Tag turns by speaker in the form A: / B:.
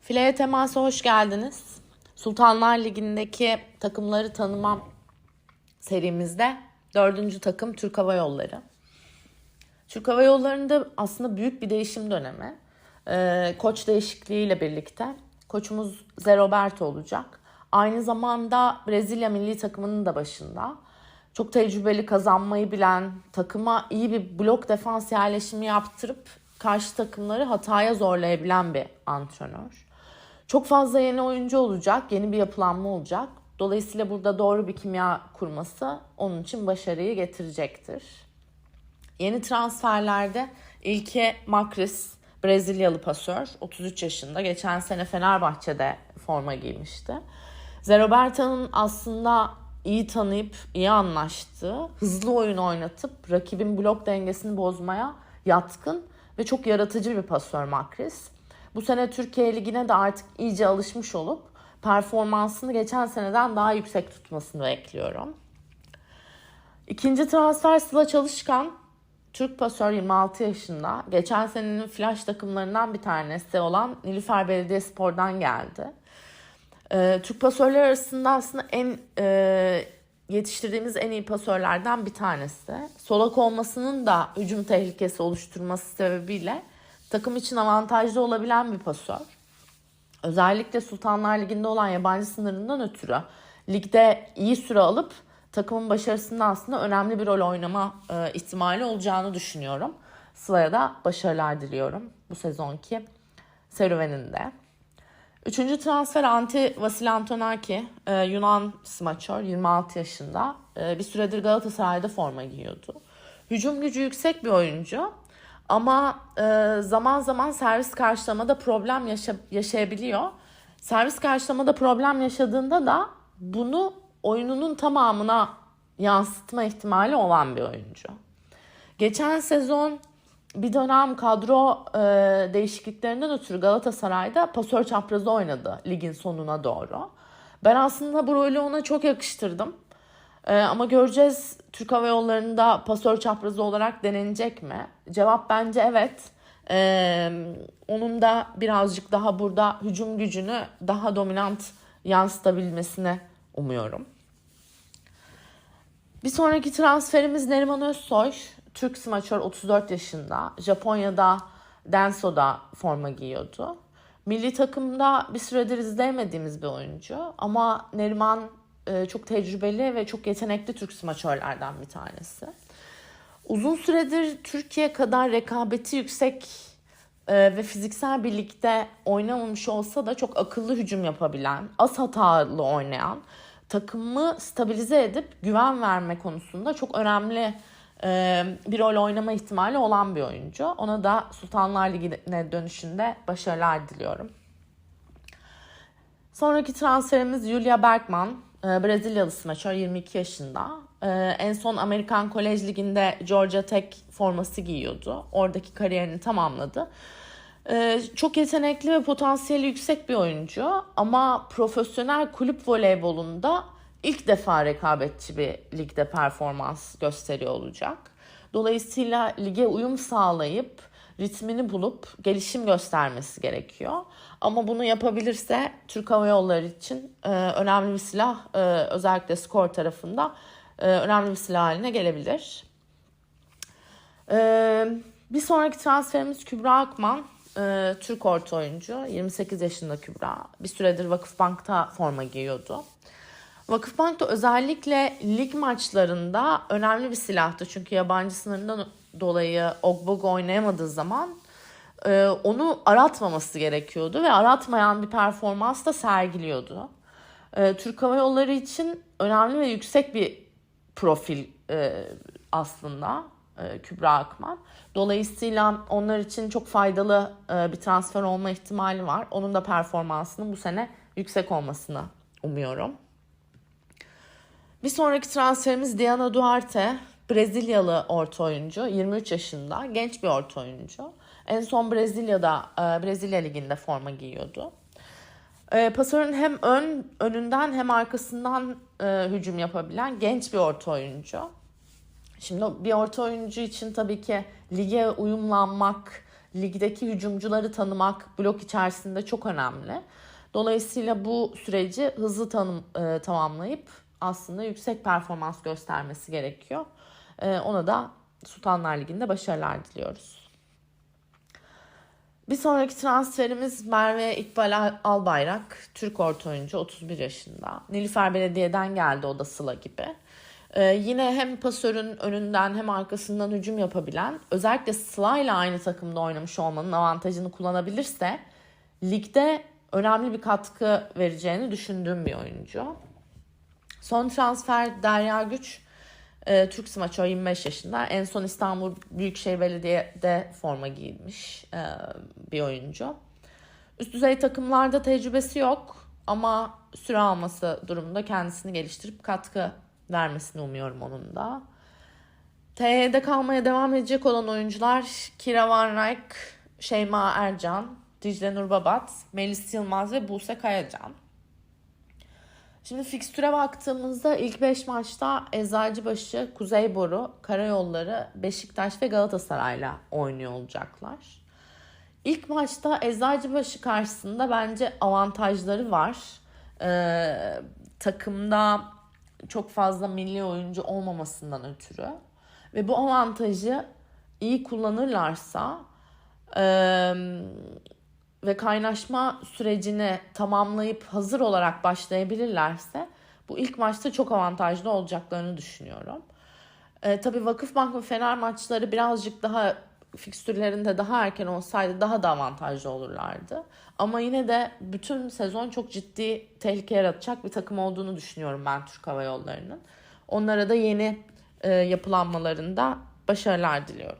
A: Fileye Temas'a hoş geldiniz. Sultanlar Ligi'ndeki takımları tanımam serimizde dördüncü takım Türk Hava Yolları. Türk Hava Yolları'nda aslında büyük bir değişim dönemi. Ee, koç değişikliğiyle birlikte koçumuz Zé Roberto olacak. Aynı zamanda Brezilya milli takımının da başında. Çok tecrübeli kazanmayı bilen, takıma iyi bir blok defans yerleşimi yaptırıp karşı takımları hataya zorlayabilen bir antrenör. Çok fazla yeni oyuncu olacak, yeni bir yapılanma olacak. Dolayısıyla burada doğru bir kimya kurması onun için başarıyı getirecektir. Yeni transferlerde ilki Makris, Brezilyalı pasör, 33 yaşında. Geçen sene Fenerbahçe'de forma giymişti. Zeroberta'nın aslında iyi tanıyıp iyi anlaştığı, hızlı oyun oynatıp rakibin blok dengesini bozmaya yatkın ve çok yaratıcı bir pasör Makris. Bu sene Türkiye Ligi'ne de artık iyice alışmış olup performansını geçen seneden daha yüksek tutmasını bekliyorum. İkinci transfer Sıla Çalışkan. Türk pasör 26 yaşında. Geçen senenin flash takımlarından bir tanesi olan Nilüfer Belediyespor'dan geldi. Ee, Türk pasörler arasında aslında en e, yetiştirdiğimiz en iyi pasörlerden bir tanesi. Solak olmasının da hücum tehlikesi oluşturması sebebiyle takım için avantajlı olabilen bir pasör. Özellikle Sultanlar Ligi'nde olan yabancı sınırından ötürü ligde iyi süre alıp takımın başarısında aslında önemli bir rol oynama e, ihtimali olacağını düşünüyorum. Sıla'ya da başarılar diliyorum bu sezonki serüveninde. Üçüncü transfer Anti Vasil Antonaki, e, Yunan smaçör, 26 yaşında. E, bir süredir Galatasaray'da forma giyiyordu. Hücum gücü yüksek bir oyuncu ama e, zaman zaman servis karşılamada problem yaşa- yaşayabiliyor. Servis karşılamada problem yaşadığında da bunu oyununun tamamına yansıtma ihtimali olan bir oyuncu. Geçen sezon bir dönem kadro e, değişikliklerinden ötürü Galatasaray'da pasör çaprazı oynadı ligin sonuna doğru. Ben aslında bu rolü ona çok yakıştırdım. E, ama göreceğiz Türk Hava Yolları'nda pasör çaprazı olarak denenecek mi? Cevap bence evet. E, onun da birazcık daha burada hücum gücünü daha dominant yansıtabilmesini umuyorum. Bir sonraki transferimiz Neriman Özsoy. Türk smaçör 34 yaşında. Japonya'da Denso'da forma giyiyordu. Milli takımda bir süredir izleyemediğimiz bir oyuncu. Ama Neriman e, çok tecrübeli ve çok yetenekli Türk smaçörlerden bir tanesi. Uzun süredir Türkiye kadar rekabeti yüksek e, ve fiziksel birlikte oynamamış olsa da çok akıllı hücum yapabilen, az hatalı oynayan, takımı stabilize edip güven verme konusunda çok önemli e, bir rol oynama ihtimali olan bir oyuncu. Ona da Sultanlar Ligi'ne dönüşünde başarılar diliyorum. Sonraki transferimiz Julia Bergman. E, Brezilyalı smaçör 22 yaşında. E, en son Amerikan Kolej Ligi'nde Georgia Tech forması giyiyordu. Oradaki kariyerini tamamladı. E, çok yetenekli ve potansiyeli yüksek bir oyuncu ama profesyonel kulüp voleybolunda ilk defa rekabetçi bir ligde performans gösteriyor olacak. Dolayısıyla lige uyum sağlayıp ritmini bulup gelişim göstermesi gerekiyor. Ama bunu yapabilirse Türk Hava Yolları için e, önemli bir silah e, özellikle skor tarafında e, önemli bir silah haline gelebilir. E, bir sonraki transferimiz Kübra Akman. E, Türk orta oyuncu. 28 yaşında Kübra. Bir süredir Vakıfbank'ta forma giyiyordu. Vakıfbank da özellikle lig maçlarında önemli bir silahtı. Çünkü yabancı sınırından dolayı Ogbog oynayamadığı zaman e, onu aratmaması gerekiyordu ve aratmayan bir performans da sergiliyordu. E, Türk Hava Yolları için önemli ve yüksek bir profil e, aslında Kübra Akman. Dolayısıyla onlar için çok faydalı bir transfer olma ihtimali var. Onun da performansının bu sene yüksek olmasını umuyorum. Bir sonraki transferimiz Diana Duarte. Brezilyalı orta oyuncu. 23 yaşında. Genç bir orta oyuncu. En son Brezilya'da Brezilya Ligi'nde forma giyiyordu. Pasörün hem ön önünden hem arkasından e, hücum yapabilen genç bir orta oyuncu. Şimdi bir orta oyuncu için tabii ki lige uyumlanmak, ligdeki hücumcuları tanımak blok içerisinde çok önemli. Dolayısıyla bu süreci hızlı tanım, e, tamamlayıp aslında yüksek performans göstermesi gerekiyor. E, ona da Sultanlar Ligi'nde başarılar diliyoruz. Bir sonraki transferimiz Merve İkbal Albayrak. Türk orta oyuncu 31 yaşında. Nilüfer Belediye'den geldi o da Sıla gibi. Ee, yine hem pasörün önünden hem arkasından hücum yapabilen özellikle Sıla ile aynı takımda oynamış olmanın avantajını kullanabilirse ligde önemli bir katkı vereceğini düşündüğüm bir oyuncu. Son transfer Derya Güç. E, Türk Smaço 25 yaşında. En son İstanbul Büyükşehir Belediye'de forma giymiş e, bir oyuncu. Üst düzey takımlarda tecrübesi yok ama süre alması durumunda kendisini geliştirip katkı vermesini umuyorum onun da. TY'de kalmaya devam edecek olan oyuncular Kira Van Rijk, Şeyma Ercan, Dicle Nurbabat, Melis Yılmaz ve Buse Kayacan. Şimdi fikstüre baktığımızda ilk 5 maçta Eczacıbaşı, Kuzeyboru, Karayolları, Beşiktaş ve Galatasaray'la oynuyor olacaklar. İlk maçta Eczacıbaşı karşısında bence avantajları var. Ee, takımda çok fazla milli oyuncu olmamasından ötürü. Ve bu avantajı iyi kullanırlarsa e, ve kaynaşma sürecini tamamlayıp hazır olarak başlayabilirlerse bu ilk maçta çok avantajlı olacaklarını düşünüyorum. E, tabii Vakıfbank ve Fener maçları birazcık daha fikstürlerinde daha erken olsaydı daha da avantajlı olurlardı. Ama yine de bütün sezon çok ciddi tehlike yaratacak bir takım olduğunu düşünüyorum ben Türk Hava Yolları'nın. Onlara da yeni e, yapılanmalarında başarılar diliyorum.